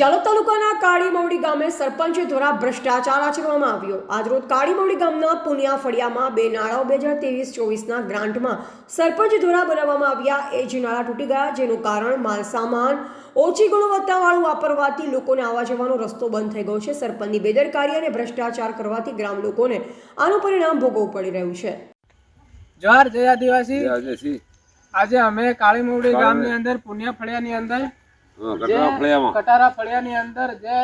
જાલોદ તાલુકાના કાળીમવડી ગામે સરપંચ દ્વારા ભ્રષ્ટાચાર આચરવામાં આવ્યો. આજરોજ કાળીમવડી ગામના પુનિયા ફળિયામાં બે નાળાઓ બે હજાર ત્રેવીસ ચોવીસના ગ્રાન્ટમાં સરપંચ દ્વારા બનાવવામાં આવ્યા. એ જ નાળા તૂટી ગયા જેનું કારણ માલસામાન ઓછી ગુણવત્તાવાળું વાપરવાથી લોકોને આવવા જવાનો રસ્તો બંધ થઈ ગયો છે. સરપંચની બેદરકારી અને ભ્રષ્ટાચાર કરવાથી ગ્રામ લોકોને આનું પરિણામ ભોગવવું પડી રહ્યું છે. જોહાર જય આદિવાસી. આદિવાસી. આજે અમે કાળીમુવડી. ગામની અંદર પુનિયા ફળિયાની અંદર કટરા ફળિયામાં. કટારા ફળિયાની અંદર જે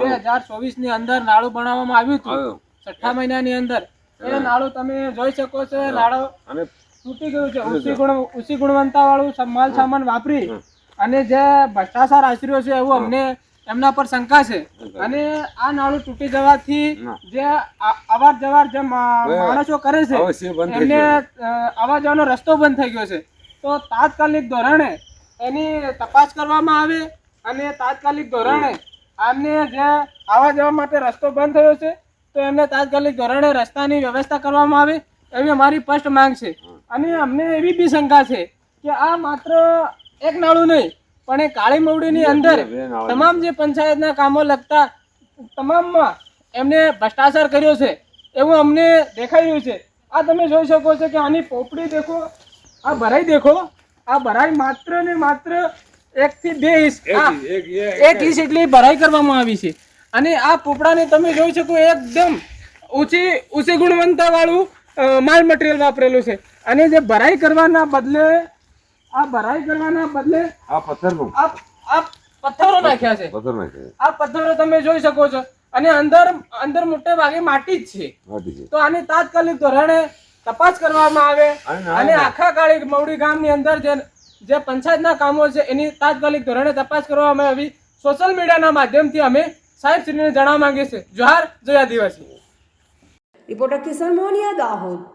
બે હજાર ચોવીસની અંદર નાળું બનાવવામાં આવ્યું હતું. છઠ્ઠા મહિનાની અંદર. એ નાળું તમે જોઈ શકો છો એ તૂટી ગયું છે. ઊંચી ગુણ ઊંચી ગુણવત્તા વાળું માલ સામાન વાપરી અને જે ભ્રષ્ટાચાર આચર્યો છે એવું અમને એમના પર શંકા છે. અને આ નાળું તૂટી જવાથી જે અવાર જવાર જે માણસો કરે છે એમને. આવવા જવાનો રસ્તો બંધ થઈ ગયો છે. તો તાત્કાલિક ધોરણે એની તપાસ કરવામાં આવે અને તાત્કાલિક ધોરણે આમને જે આવવા જવા માટે રસ્તો બંધ થયો છે તો એમને તાત્કાલિક ધોરણે રસ્તાની વ્યવસ્થા કરવામાં આવે એવી અમારી સ્પષ્ટ માંગ છે. અને અમને એવી બી શંકા છે કે આ માત્ર એક નાળું નહીં પણ એ કાળી મવડીની અંદર તમામ જે પંચાયતના કામો લગતા તમામમાં એમને ભ્રષ્ટાચાર કર્યો છે એવું અમને દેખાઈ રહ્યું છે. આ તમે જોઈ શકો છો કે આની પોપડી દેખો આ ભરાઈ દેખો. આ ભરાઈ માત્ર ને માત્ર એક થી બે ઇંચ. એક- ઇંચ એટલી ભરાઈ કરવામાં આવી છે. અને આ પોપડાને તમે જોઈ શકો એકદમ ઊંચી ઊંચી ગુણવત્તા વાળું માલ મટીરિયલ વાપરેલું છે. અને જે ભરાઈ કરવાના બદલે આ ભરાઈ કરવાના બદલે આ પથ્થરનું આ આ પથ્થરો નાખ્યા છે. પથ્થર આ પથ્થરો તમે જોઈ શકો છો. અને અંદર અંદર મોટે ભાગે માટી જ છે. તો આની તાત્કાલિક ધોરણે તપાસ કરવામાં આવે અને આખા કાળી મવડી ગામની અંદર જે જે પંચાયતના કામો છે એની તાત્કાલિક ધોરણે તપાસ કરવામાં આવી. સોશિયલ મીડિયાના માધ્યમથી અમે સાહેબશ્રીને જણાવવા માંગીએ છીએ. જોહાર જોયા દિવસી રિપોર્ટર કિશન મોહનિયા દાહોદ.